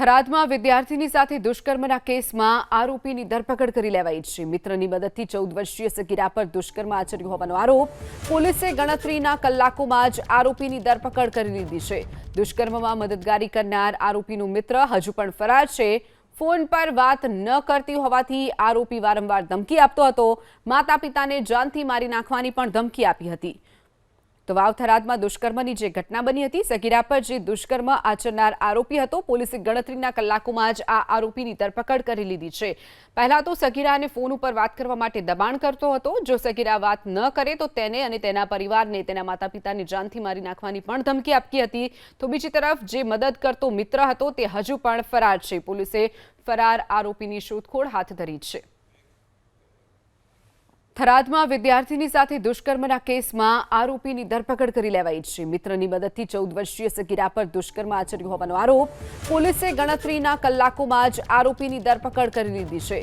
થરાદમાં વિદ્યાર્થીની સાથે દુષ્કર્મના કેસમાં આરોપીની ધરપકડ કરી લેવાઈ છે. મિત્રની મદદથી ચૌદ વર્ષીય સગીરા પર દુષ્કર્મ આચર્યું હોવાનો આરોપ. પોલીસે ગણતરીના કલાકોમાં જ આરોપીની ધરપકડ કરી લીધી છે. દુષ્કર્મમાં મદદગારી કરનાર આરોપીનું મિત્ર હજુ પણ ફરાર છે. ફોન પર વાત ન કરતી હોવાથી આરોપી વારંવાર ધમકી આપતો હતો. માતા પિતાને જાનથી મારી નાખવાની પણ ધમકી આપી હતી. તો વાવ થરાદમાં દુષ્કર્મની જે ઘટના બની હતી, સગીરા પર જે દુષ્કર્મ આચરનાર આરોપી હતો, પોલીસે ગણતરીના કલાકોમાં જ આ આરોપીની ધરપકડ કરી લીધી છે. પહેલા તો સગીરાને ફોન ઉપર વાત કરવા માટે દબાણ કરતો હતો. જો સગીરા વાત ન કરે તો તેને અને તેના પરિવારને, તેના માતા પિતાને જાનથી મારી નાખવાની પણ ધમકી આપી હતી. તો બીજી તરફ જે મદદ કરતો મિત્ર હતો, તે હજુ પણ ફરાર છે. પોલીસે ફરાર આરોપીની શોધખોળ હાથ ધરી છે. થરાદમાં વિદ્યાર્થીની સાથે દુષ્કર્મના કેસમાં આરોપીની ધરપકડ કરી લેવાઈ છે. મિત્રની મદદથી ચૌદ વર્ષીય સગીરા પર દુષ્કર્મ આચર્યું હોવાનો આરોપ. પોલીસે ગણતરીના કલાકોમાં જ આરોપીની ધરપકડ કરી લીધી છે.